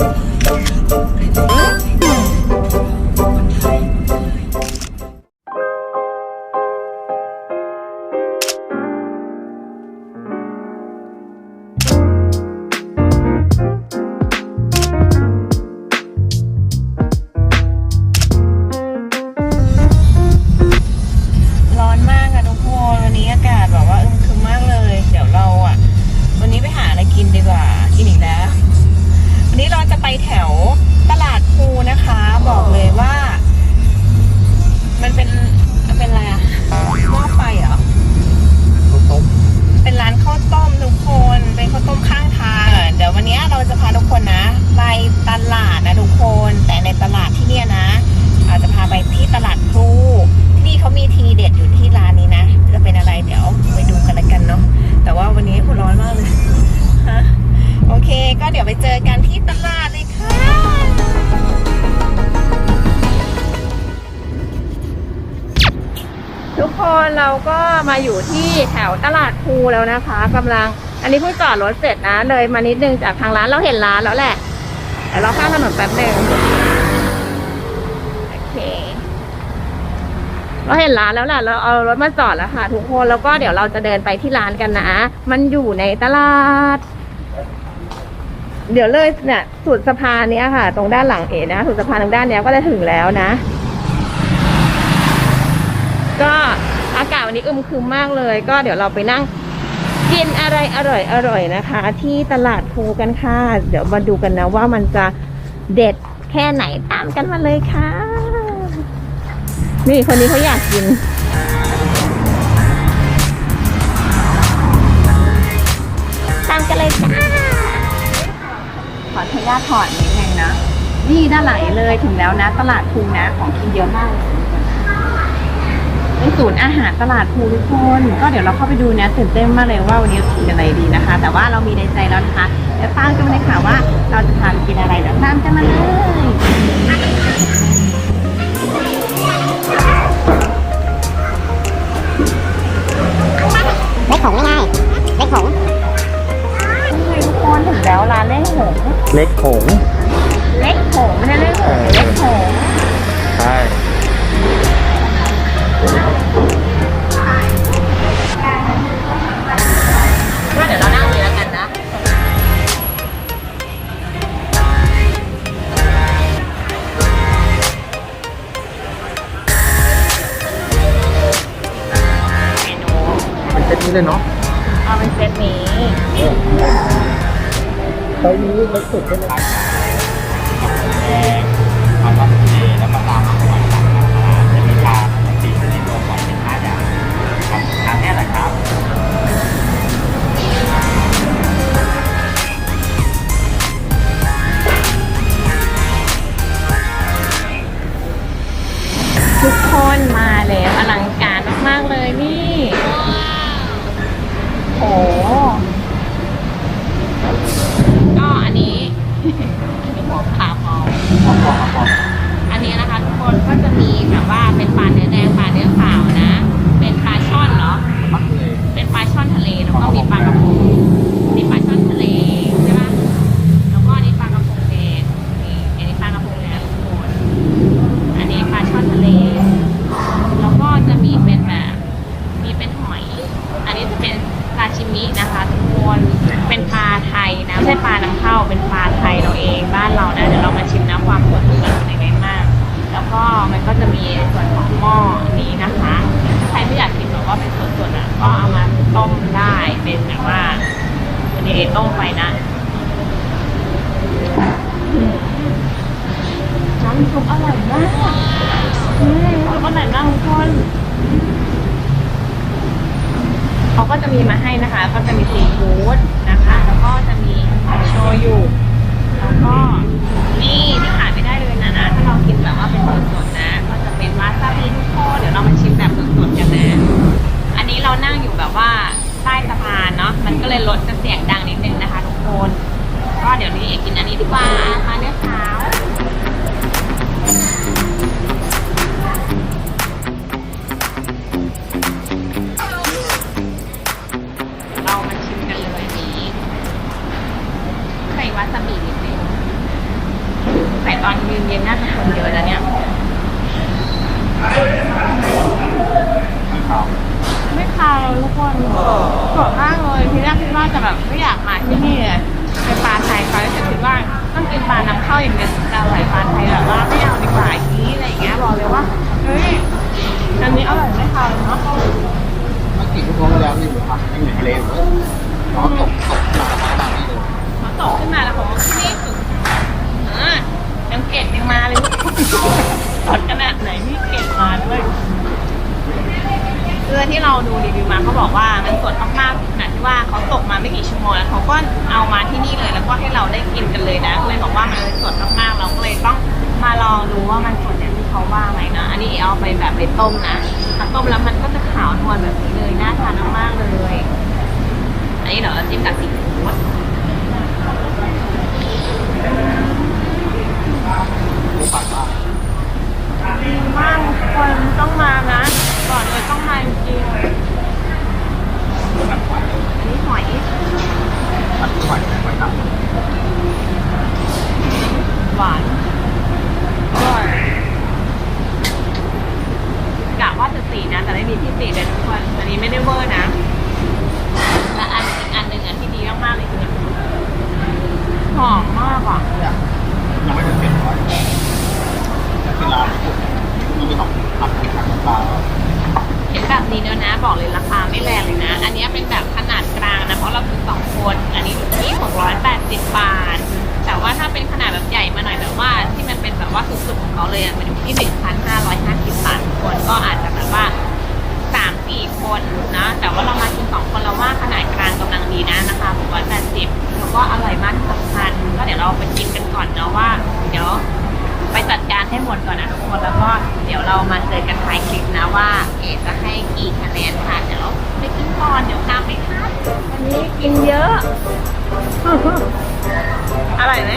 ร้ เราก็มาอยู่ที่แถวตลาดภูแล้วนะคะกำลัง อันนี้เพิ่งจอดรถเสร็จนะเลยมานิดนึงจากทางร้านเราเห็นร้านแล้วแหละเดี๋ยวเราข้ามถนนแป๊บหนึ่งโอเค เราเห็นร้านแล้วแหละเราเอารถมาจอดแล้วค่ะ ทุกคนแล้วก็เดี๋ยวเราจะเดินไปที่ร้านกันนะ มันอยู่ในตลาด เดี๋ยวเลยเนี่ยสุดสะพานเนี้ยค่ะ ตรงด้านหลังเอ๋นะสุดสะพานทางด้านเนี้ยก็จะถึงแล้วนะ ก็ วันนี้อึมครึมมากเลย ก็เดี๋ยวเราไปนั่งกินอะไรอร่อยอร่อยๆนะคะ ที่ตลาดภูกันค่ะ เดี๋ยวมาดูกันนะว่ามันจะเด็ดแค่ไหนตามกันมาเลยค่ะ นี่คนนี้เขาอยากกิน ตามกันเลยจ้าขออนุญาตถอดนิดนึงนะ นี่ด้านหลังเลยถึงแล้วนะ ตลาดภูนะของกินเยอะมาก เลยเป็นศูนย์อาหารตลาดภูทุกคนก็เดี๋ยวเราเข้าไปดูนะตื่นเต้นมากเลยว่าวันนี้จะกินอะไรดีนะคะ แต่ว่าเรามีในใจแล้วนะคะเดี๋ยวตามกันมาเลยค่ะว่าเราจะทานกินอะไรเดี๋ยวตามกันมาเลยเล็กผงง่ายๆเล็กผงนี่ไงทุกคนถึงแล้วร้านเล่หงเล็กผงเล็กหงไม่ใช่เล่หงเล็กหงใช่ ว่าเดี๋ยวเรานั่งเลยแล้วกันนะ เมนูเป็นเซตนี้เลยเนาะเอาเป็นเซตนี้ไซส์นี้เล็กสุดใช่ไหม เป็นปลาเนื้อแดงปลาเนื้อขาว เป็นแบบว่าวันนี้ต้มไปนะอืมน้ำซุปอร่อยมากอืมแล้วก็ไหนบ้างทุกคนเขาก็จะมีมาให้นะคะ ก็จะมีซีฟู้ดนะคะ แล้วก็จะมี แล้วนี่อยู่พักยังอยู่ทะเลอยู่เขาตกตกมาประมาณนี้เลยเขาตกขึ้นมาแล้วผมว่าที่นี่สุดอ่ายังเกตยังมาเลยสดขนาดไหนนี่เกตมาด้วยเพื่อที่เราดูรีวิวมาเขาบอกว่ามันสดมากๆขนาดที่ว่าเขาตกมาไม่กี่ชั่วโมงแล้วเขาก็เอามาที่นี่เลยแล้วก็ให้เราได้กินกันเลยนะก็เลยบอกว่ามันสดมากๆเราก็เลยต้องมาลองดูว่ามันสดอย่างที่เขาว่าไหมนะ อันนี้เอาไปแบบไปต้มนะ ถ้าต้มแล้วมันก็จะขาวนวลแบบนี้เลยน่าทานมากๆเลย อันนี้เดี๋ยวเราจิ้มกับซีฟู้ดดีมากทุกคนต้องมานะ ก่อนเลยต้องมาจริงอันนี้หอยหวานอร่อยกะว่าจะสีนะ แต่ไม่มีที่สีเลยทุกคน อันนี้ไม่ได้เวอร์นะ และอันอีกอันหนึ่งอันที่ดีมากๆเลยคือน้ำซุปหอมมากอะ ยังไม่ถึงเจ็ดร้อยที่ร้านญี่ปุ่นมีของผัดผัดปลา เห็นแบบนี้แล้วนะ บอกเลยราคาไม่แรงเลยนะ อันนี้เป็นแบบขนาดกลางนะ เพราะเราคือสองค นี้อยู่ที่680 บาท แต่ว่าถ้าเป็นขนาดแบบใหญ่มาหน่อยแบบว่า ที่มันเป็นแบบว่าสุดๆของเขาเลยอะมันอยู่ที่ 1,550 บาทคนก็อาจจะแบบว่าสามสี่คนนะ แต่ว่าเรามากินสองคนเราว่าขนาดกลางกำลังดีนะนะคะผมว่าแปดสิบแล้วก็อร่อยมากที่สำคัญ ก็เดี๋ยวเราไปกินกันก่อนเนาะว่า เดี๋ยวไปจัดการให้หมดก่อนนะทุกคนแล้วก็เดี๋ยวเรามาเจอกันท้ายคลิปนะว่าเอจะให้กี่คะแนนค่ะเดี๋ยวไปกินก่อนเดี๋ยวตามไปค่ะวันนี้กินเยอะ อร่อยไหม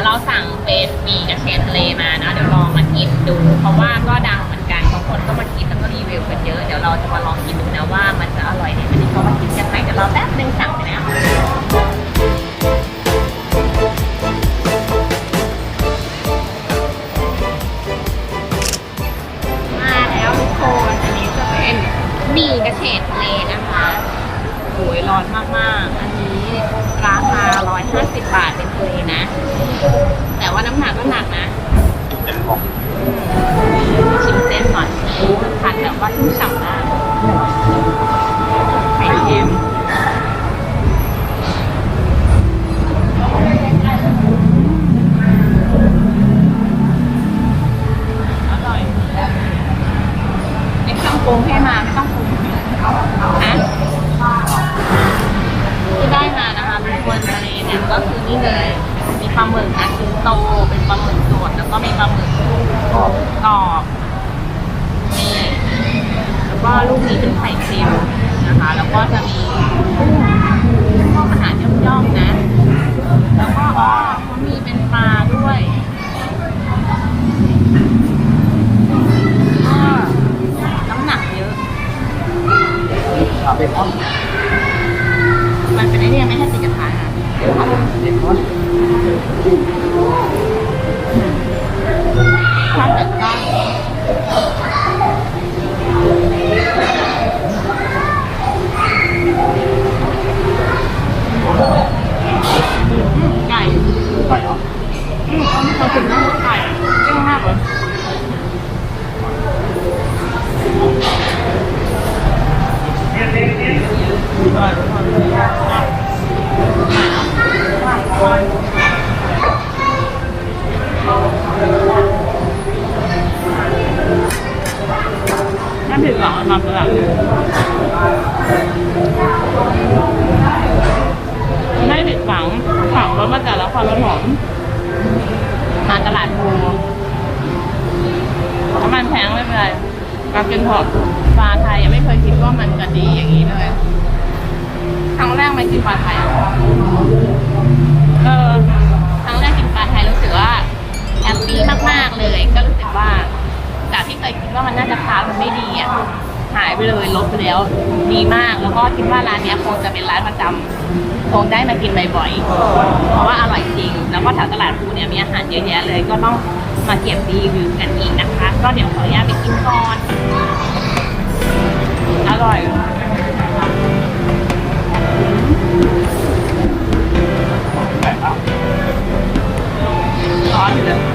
ยวเราสั่งเป็นหมีกับเชนทะเลมานะเดี๋ยวลองมากินดู เพราะว่าก็ดังเหมือนกันบางคนก็มากินแล้วก็รีวิวกันเยอะเดี๋ยวเราจะมาลองกินดูนะว่ามันจะอร่อยในวันนี้เขามากินกันไหมเดี๋ยวเราแป๊บนึงสั่งไปแล้วมาแล้วทุกคนอันนี้จะเป็นหมี่กระเฉดทะเลนะคะโอ้ยร้อนมากๆอันนี้ ราคา 150 บาทเป็นทะเลนะ แต่ว่าน้ำหนักก็หนักนะเจ็ดของชิมเส้นก่อนผัดแบบว่าชุ่มฉ่ำมากไข่เค็มอร่อยไม่ต้องปรุงให้ มาจากนครปฐมมาตลาดภูน้ำมันแพงไม่เป็นไรมากินเถอะปลาไทยยังไม่เคยคิดว่ามันจะดีอย่างนี้เลยครั้งแรกไมากินปลาไทยเออครั้งแรกกินปลาไทยรู้สึกว่าแฮปปี้มากๆเลย ก็รู้สึกว่าจากที่เคยคิดว่ามันน่าจะค้ามันไม่ดีอะายไปเลยลบไปแล้วดีมาก แล้วก็คิดว่าร้านเนี้ยคงจะเป็นร้านประจำคงได้มากินบ่อยๆเพราะว่าอร่อยจริง แล้วก็แถวตลาดภูเนี่ยมีอาหารเยอะแยะเลย ก็ต้องมาเก็บรีวิวกันอีกนะคะ ก็เดี๋ยวขออนุญาตไปกินก่อนอร่อยร้อนอยู่เลย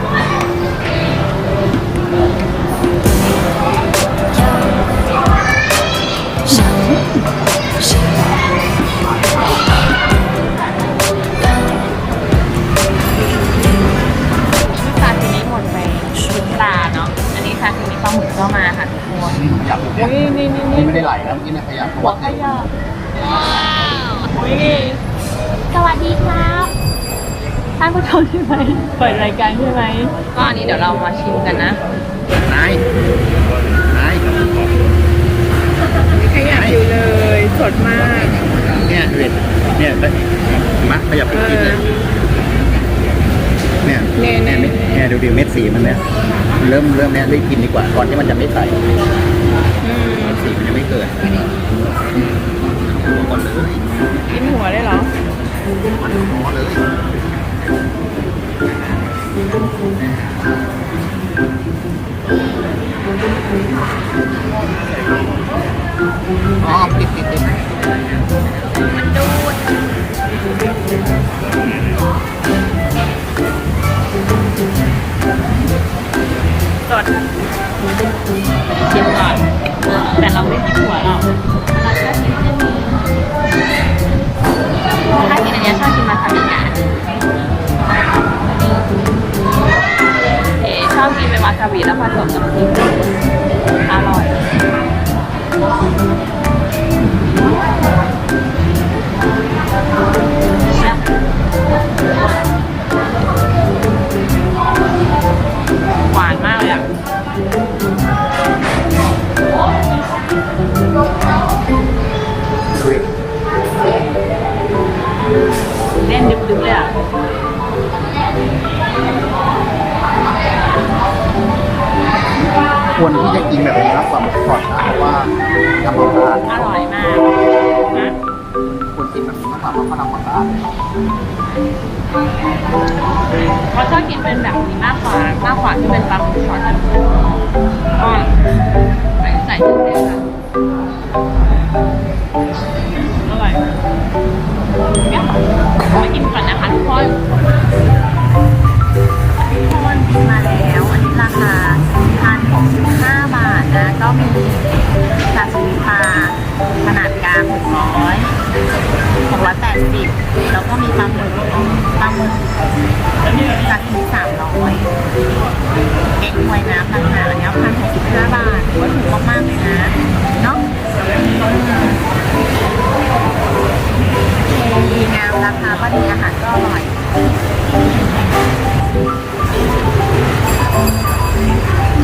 ไหมเปิดรายการใช่ไหมก็อันนี้เดี๋ยวเรามาชิมกันนะนายนายขยะอยู่เลย สดมาก เนี่ยดูดิเนี่ยมาขยับไปกินเลยเนี่ยเนี่ยเนี่ยเนี่ยดูดิเม็ดสีมันเนี่ยเริ่มเริ่มเนี่ยได้กินดีกว่าก่อนที่มันจะไม่ใสอืมสีมันยังไม่เกิดก่อนเลยกินหัวได้เหรอมันหัวเลย อ๋อติดติดติดมันดูดสดชิมก่อนแต่เราไม่กินหัวหรอกเรา วาซาบิแล้วผสมกับพริกอร่อย หวานมากเลยอะเล่นดึกๆเลยอะ ควรที่จะกินแบบนี้รับความก่อนนะเพราะว่าทำมาสะอาดอร่อยมากนะควรกินแบบนี้มากกว่าเพราะเขาทำมาสะอาดเขาชอบกินเป็นแบบนี้มากกว่ามาก จากที่สามร้อยเอ็กฮวยน้ำต่างหากอันนี้พันหกสิบห้าบาทถือว่าถูกมากๆเลยนะเนาะดีงามราคาก็ดีอาหารก็อร่อย Thank